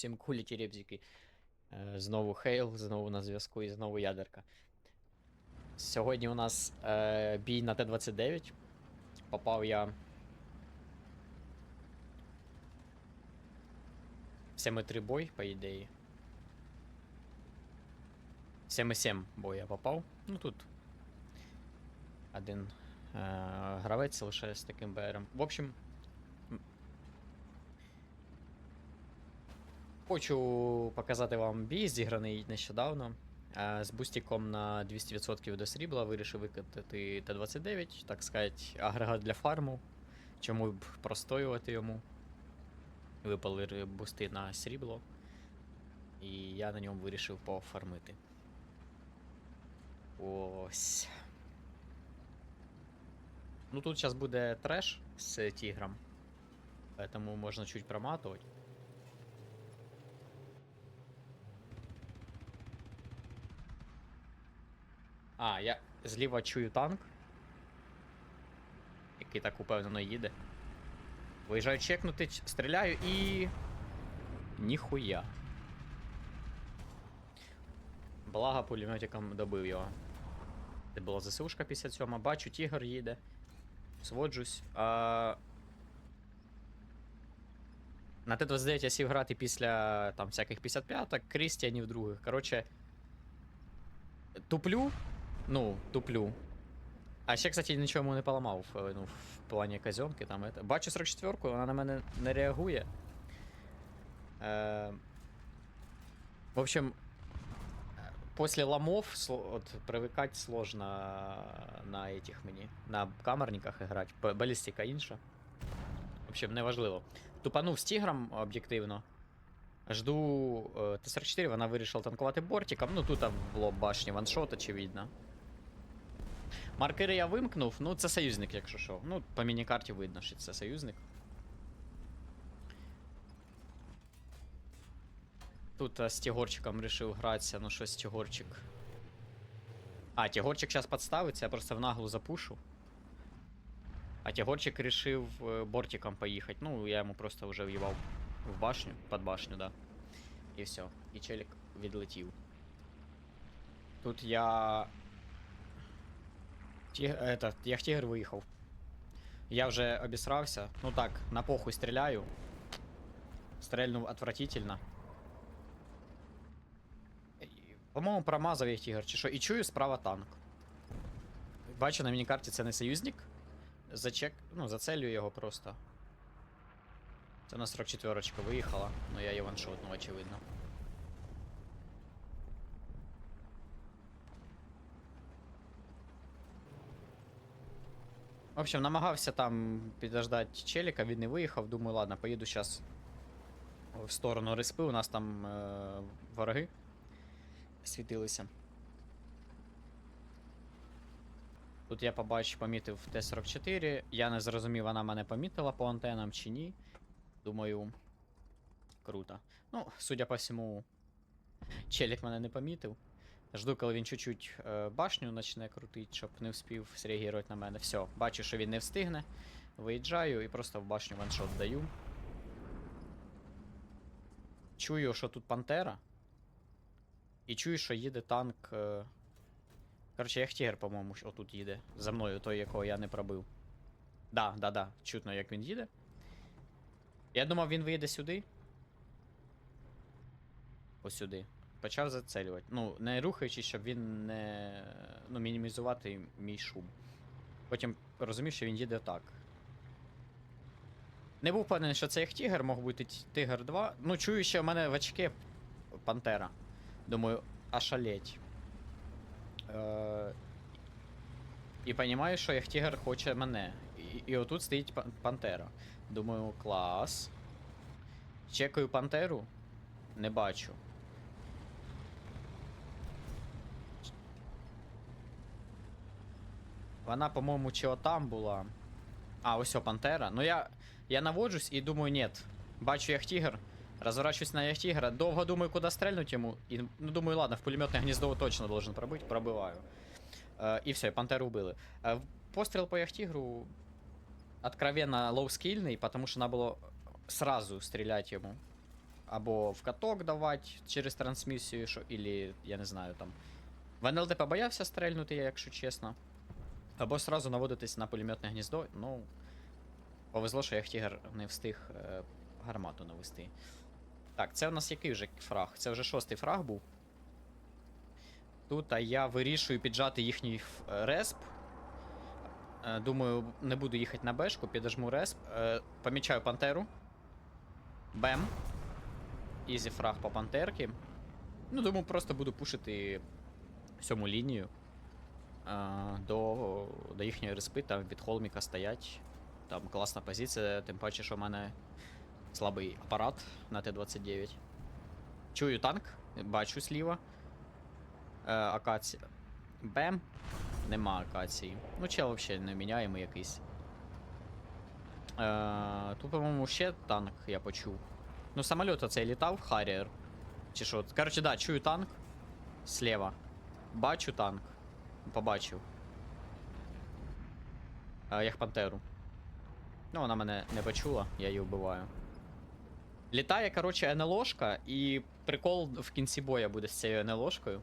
Всім кулі ребзики. Е, Знову Хейл, знову на зв'язку і знову ядерка. Сьогодні у нас е, бій на Т-29. Попав я. в 7-3 бой, по ідеї. 7-7 бой я попав. Ну тут. Один е, гравець лише з таким БРом. В общем. Хочу показати вам бій, зіграний нещодавно. Е, З бустіком на 200% до срібла вирішив викатати Т-29, так сказати, агрегат для фарму. Чому б простоювати йому. Випали бусти на срібло. І я на ньому вирішив пофармити. Ось. Ну тут зараз буде треш з тігром. Поэтому можна чуть проматувати. А, я зліва чую танк. Який так упевнено їде. Виїжджаю чекнути, стріляю і. Ніхуя. Благо пулеметиком добив його. Це була ЗСУшка 57, бачу, тігр їде. Своджусь. А... На Т-29 я сів грати після там всяких 55-ок, Крістіанів других. Коротше. Туплю. Ну, туплю. А ще, кстати, нічого йому не поламав е, ну, в плані казьонки там. Это. Бачу 44-ку, вона на мене не реагує. Е... В общем, э, после ломов сло- вот, привыкать сложно на этих мені. На камерниках грати. Б- Балістика інша. В общем, неважливо. Тупанув з тігром об'єктивно. Жду е, Т-44, вона вирішила танкувати бортиком. Ну тут там було башні ваншот, очевидно. Маркери я вимкнув, ну це союзник, якщо що. Ну, по міні-карті видно, що це союзник. Тут е, з Тігорчиком вирішив гратися, ну щось Тігорчик. А, Тігорчик зараз підставиться, я просто в наглу запушу. А Тігорчик вирішив е, бортиком поїхати. Ну, я йому просто вже в'їбав в башню, під башню, да. І все. І челік відлетів. Тут я. Тіг... Этот, я в тігр виїхав. Я вже обісрався. Ну так, на похуй стріляю. Стрельнув отвратительно. По-моєму, промазав я тігр, чи що. І чую справа танк. Бачу, на мінікарті це не союзник. Зачек. Ну, зацелюю його просто. Це на 44 виїхала, но я її ваншотнув, очевидно. В общем, намагався там підождати челіка, він не виїхав. Думаю, ладно, поїду зараз в сторону респи. У нас там е, вороги світилися. Тут я побачив, помітив Т-44. Я не зрозумів, вона мене помітила по антенам чи ні. Думаю. Круто. Ну, судя по всьому, челік мене не помітив. Жду, коли він чуть-чуть е, башню почне крутити, щоб не вспів среагувати на мене. Все, бачу, що він не встигне. Виїжджаю і просто в башню ваншот даю. Чую, що тут пантера. І чую, що їде танк. Е... Коротше, Яхтігер, по-моєму, отут їде. За мною, той, якого я не пробив. Да, да, да. Чутно, як він їде. Я думав, він виїде сюди. Ось сюди. Почав зацелювати. Ну, не рухаючись, щоб він не. Ну, мінімізувати мій шум. Потім розумів, що він їде так. Не був впевнений, що це як тігр, мог бути тигр 2. Ну, чую, що в мене в очке пантера. Думаю, ошалеть. Е... І розумію, що як тігр хоче мене. І, і отут стоїть пан- пантера. Думаю, клас. Чекаю пантеру. Не бачу. Вона, по-моєму, чи отам була. А, ось о, пантера. Ну я. Я наводжусь і думаю, нет. Бачу яхтігр. Розворачуюсь на яхтігра. Довго думаю, куди стрельнуть йому. І, ну, думаю, ладно, в пулеметне гніздо точно должен пробити. Пробиваю. Е, і все, пантеру вбили. Е, постріл по яхтігру откровенно лоускільний, потому що треба було сразу стріляти йому. або в каток давати через трансмісію, що, ілі, я не знаю, там. В НЛД побоявся стрельнути, якщо чесно. Або сразу наводитись на пулеметне гніздо. Ну, повезло, що я тігр не встиг е, гармату навести. Так, це у нас який вже фраг? Це вже шостий фраг був. Тут а я вирішую піджати їхній е, респ. Е, Думаю, не буду їхати на бешку, підожму респ. Е, Помічаю пантеру. Бем. Ізі фраг по пантерки. Ну, думаю, просто буду пушити сьому лінію. До, до їхньої респи, там від холміка стоять. Там класна позиція, тим паче, що в мене слабий апарат на Т-29. Чую танк, бачу сліва. Е, акація. Бем. Нема акації. Ну, чел взагалі не міняємо якийсь. Е, тут, по-моєму, ще танк я почув. Ну, самоліт оцей літав, Харrier. Чи що? Коротше, да, чую танк. Слева. Бачу танк. Побачив. Е, як пантеру. Ну, вона мене не почула, я її вбиваю. Літає, коротше, НЛОшка, і прикол в кінці боя буде з цією НЛОшкою.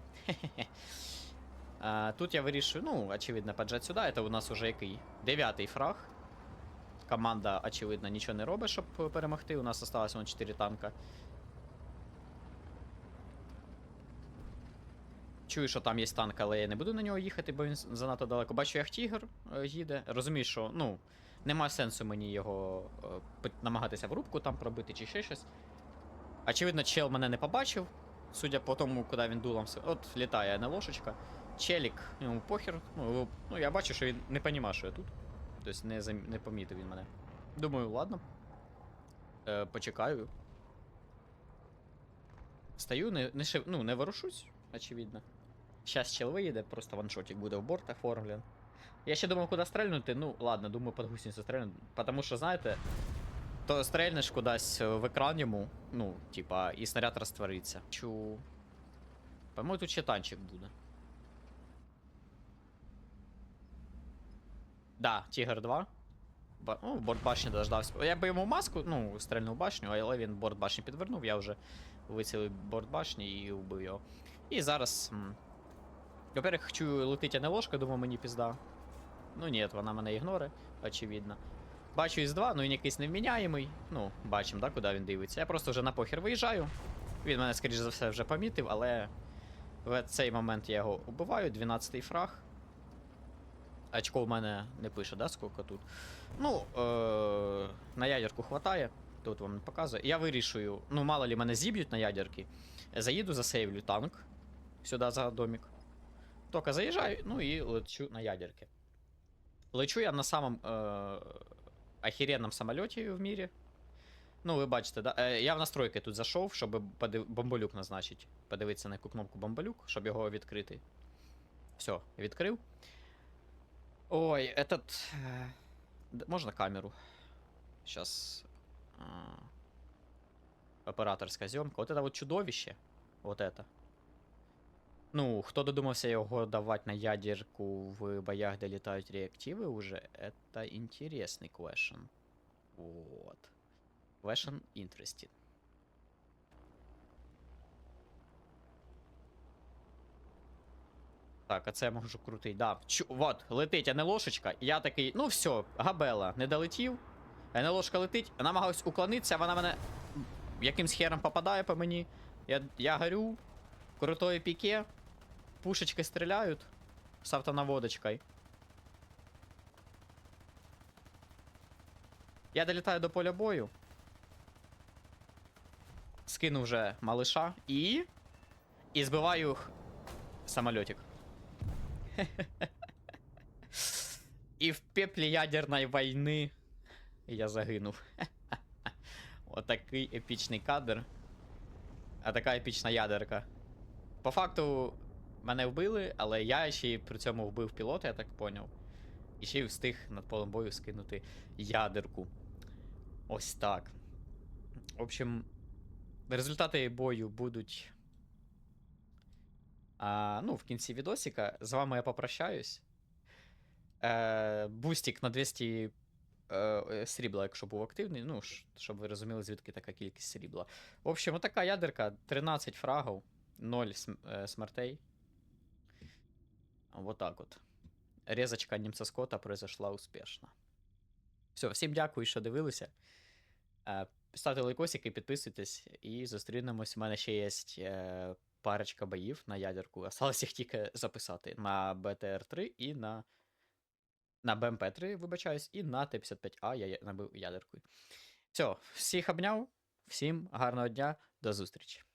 А, Тут я вирішую, ну, очевидно, поджать сюди. Это у нас уже який? Дев'ятий фраг. Команда, очевидно, нічого не робить, щоб е, перемогти. У нас осталось вон 4 танка. Чую, що там є танк, але я не буду на нього їхати, бо він занадто далеко. Бачу, як тігр е, їде. Розумію, що, ну, немає сенсу мені його е, намагатися в рубку там пробити чи ще щось. Очевидно, чел мене не побачив. Судя по тому, куди він дулом. От літає НЛОшечка. Челік, йому похер. Ну, ну, я бачу, що він не понімає, що я тут. Тобто не, зам... не помітив він мене. Думаю, ладно. Е, почекаю. Стою, не, не, шив... ну, не ворушусь, очевидно. Щас чел виїде, просто ваншотик буде в борт оформлен. Я ще думав, куди стрельнути. Ну, ладно, думаю, під гусеницю стрельну. Потому що, знаєте, то стрельнеш кудись е, в екран йому, ну, типа, і снаряд розтвориться. Чу. По-моєму, тут ще танчик буде. Да, Тігр 2. Ба... Ну, борт башні дождався. Я би йому маску, ну, стрельнув башню, але він борт башні підвернув, я вже вицілив борт башні і вбив його. І зараз. Во-первых, хочу летить НЛОшка, думаю, мені пізда. Ну ні, вона мене ігноре, очевидно. Бачу із 2 ну він якийсь невміняємий. Ну, бачимо, да, куди він дивиться. Я просто вже на похер виїжджаю. Він мене, скоріш за все, вже помітив, але в цей момент я його убиваю, 12-й фраг. Очко в мене не пише, да, скільки тут. Ну, е- на ядерку хватає. Тут вам не показує. Я вирішую, ну, мало ли мене зіб'ють на ядерки. Заїду, засейвлю танк сюди за домик. Тільки заїжджаю, ну і лечу на ядерки. Лечу я на самом е- охеренном самоліті в мірі. Ну, ви бачите, да? Е, я в настройки тут зайшов, щоб подив... бомболюк назначити. Подивитися на яку кнопку бомболюк, щоб його відкрити. Все, відкрив. Ой, этот... э, д- Можно камеру? Сейчас. Операторская съемка. Вот это вот чудовище. Вот это. Ну, хто додумався його давати на ядерку в боях, де літають реактиви уже, это интересный question. Вот. Question interesting. Так, а це я можу крутий. Да. Чу, вот, летить НЛОшечка, я такий, ну все, габела, не долетів. НЛОшка летить, намагаюсь уклонитися, вона мене якимсь хером попадає по мені. Я, я горю, крутое піке, пушечки стріляють з автонаводочкою. Я долітаю до поля бою. Скину вже малыша і. І збиваю самольотик. І в пеплі ядерної війни я загинув. Отакий епічний кадр. А така епічна ядерка. По факту, мене вбили, але я ще при цьому вбив пілота, я так поняв. І ще й встиг над полем бою скинути ядерку. Ось так. В общем, результати бою будуть. А, ну, в кінці відосика. З вами я попрощаюсь. Е, бустик на 200 е, срібла, якщо був активний. Ну, щоб ви розуміли, звідки така кількість срібла. В общем, отака ядерка, 13 фрагів, 0 см- е, смертей. Вот так от. Резочка німця Скотта произошла успішно. Все, всім дякую, що дивилися. Е, Ставте лайкосики, підписуйтесь і зустрінемось. У мене ще є е, парочка боїв на ядерку. Осталось їх тільки записати на БТР-3 і на. На БМП-3, вибачаюсь, і на Т-55А я я набив ядеркою. Все, всіх обняв, всім гарного дня, до зустрічі.